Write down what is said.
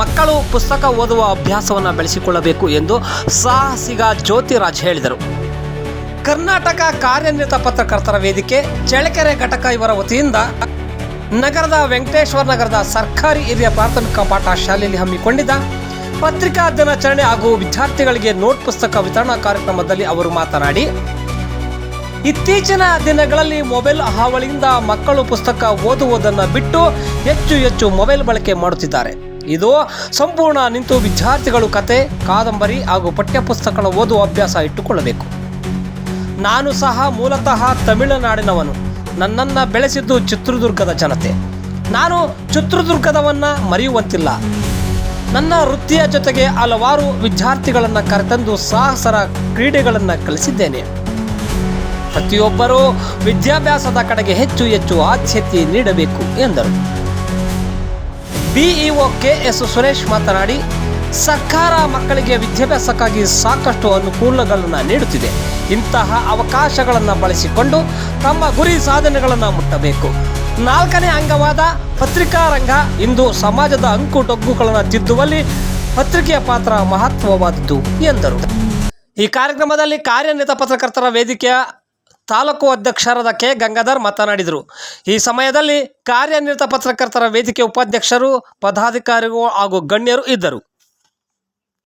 ಮಕ್ಕಳು ಪುಸ್ತಕ ಓದುವ ಅಭ್ಯಾಸವನ್ನು ಬೆಳೆಸಿಕೊಳ್ಳಬೇಕು ಎಂದು ಸಾಹಸಿಗ ಜ್ಯೋತಿರಾಜ್ ಹೇಳಿದರು. ಕರ್ನಾಟಕ ಕಾರ್ಯನಿರತ ಪತ್ರಕರ್ತರ ವೇದಿಕೆ, ಚಳ್ಳಕೆರೆ ಘಟಕ ಇವರ ವತಿಯಿಂದ ನಗರದ ವೆಂಕಟೇಶ್ವರ ನಗರದ ಸರ್ಕಾರಿ ಹಿರಿಯ ಪ್ರಾಥಮಿಕ ಪಾಠ ಶಾಲೆಯಲ್ಲಿ ಹಮ್ಮಿಕೊಂಡಿದ್ದ ಪತ್ರಿಕಾ ದಿನಾಚರಣೆ ಹಾಗೂ ವಿದ್ಯಾರ್ಥಿಗಳಿಗೆ ನೋಟ್ ಪುಸ್ತಕ ವಿತರಣಾ ಕಾರ್ಯಕ್ರಮದಲ್ಲಿ ಅವರು ಮಾತನಾಡಿ, ಇತ್ತೀಚಿನ ದಿನಗಳಲ್ಲಿ ಮೊಬೈಲ್ ಹಾವಳಿಯಿಂದ ಮಕ್ಕಳು ಪುಸ್ತಕ ಓದುವುದನ್ನು ಬಿಟ್ಟು ಹೆಚ್ಚು ಹೆಚ್ಚು ಮೊಬೈಲ್ ಬಳಕೆ ಮಾಡುತ್ತಿದ್ದಾರೆ. ಇದು ಸಂಪೂರ್ಣ ನಿಂತು ವಿದ್ಯಾರ್ಥಿಗಳು ಕತೆ, ಕಾದಂಬರಿ ಹಾಗೂ ಪಠ್ಯಪುಸ್ತಕಗಳ ಓದುವ ಅಭ್ಯಾಸ ಇಟ್ಟುಕೊಳ್ಳಬೇಕು. ನಾನು ಸಹ ಮೂಲತಃ ತಮಿಳುನಾಡಿನವನು. ನನ್ನನ್ನು ಬೆಳೆಸಿದ್ದು ಚಿತ್ರದುರ್ಗದ ಜನತೆ. ನಾನು ಚಿತ್ರದುರ್ಗದವನ್ನು ಮರೆಯುವಂತಿಲ್ಲ. ನನ್ನ ವೃತ್ತಿಯ ಜೊತೆಗೆ ಹಲವಾರು ವಿದ್ಯಾರ್ಥಿಗಳನ್ನು ಕರೆತಂದು ಸಾಹಸರ ಕ್ರೀಡೆಗಳನ್ನು ಕಲಿಸಿದ್ದೇನೆ. ಪ್ರತಿಯೊಬ್ಬರೂ ವಿದ್ಯಾಭ್ಯಾಸದ ಕಡೆಗೆ ಹೆಚ್ಚು ಹೆಚ್ಚು ಆದ್ಯತೆ ನೀಡಬೇಕು ಎಂದರು. ಬಿಇಒ ಎಸ್ ಸುರೇಶ್ ಮಾತನಾಡಿ, ಸರ್ಕಾರ ಮಕ್ಕಳಿಗೆ ವಿದ್ಯಾಭ್ಯಾಸಕ್ಕಾಗಿ ಸಾಕಷ್ಟು ಅನುಕೂಲಗಳನ್ನು ನೀಡುತ್ತಿದೆ. ಇಂತಹ ಅವಕಾಶಗಳನ್ನು ಬಳಸಿಕೊಂಡು ತಮ್ಮ ಗುರಿ ಸಾಧನೆಗಳನ್ನು ಮುಟ್ಟಬೇಕು. ನಾಲ್ಕನೇ ಅಂಗವಾದ ಪತ್ರಿಕಾ ರಂಗ ಇಂದು ಸಮಾಜದ ಅಂಕು ಟೊಗ್ಗುಗಳನ್ನು ತಿದ್ದುವಲ್ಲಿ ಪತ್ರಿಕೆಯ ಪಾತ್ರ ಮಹತ್ವವಾದದ್ದು ಎಂದರು. ಈ ಕಾರ್ಯಕ್ರಮದಲ್ಲಿ ಕಾರ್ಯನಿರತ ಪತ್ರಕರ್ತರ ವೇದಿಕೆಯ ತಾಲೂಕು ಅಧ್ಯಕ್ಷರಾದ ಕೆ. ಗಂಗಾಧರ್ ಮಾತನಾಡಿದರು. ಈ ಸಮಯದಲ್ಲಿ ಕಾರ್ಯನಿರತ ಪತ್ರಕರ್ತರ ವೇದಿಕೆ ಉಪಾಧ್ಯಕ್ಷರು, ಪದಾಧಿಕಾರಿಗಳು ಹಾಗೂ ಗಣ್ಯರು ಇದ್ದರು.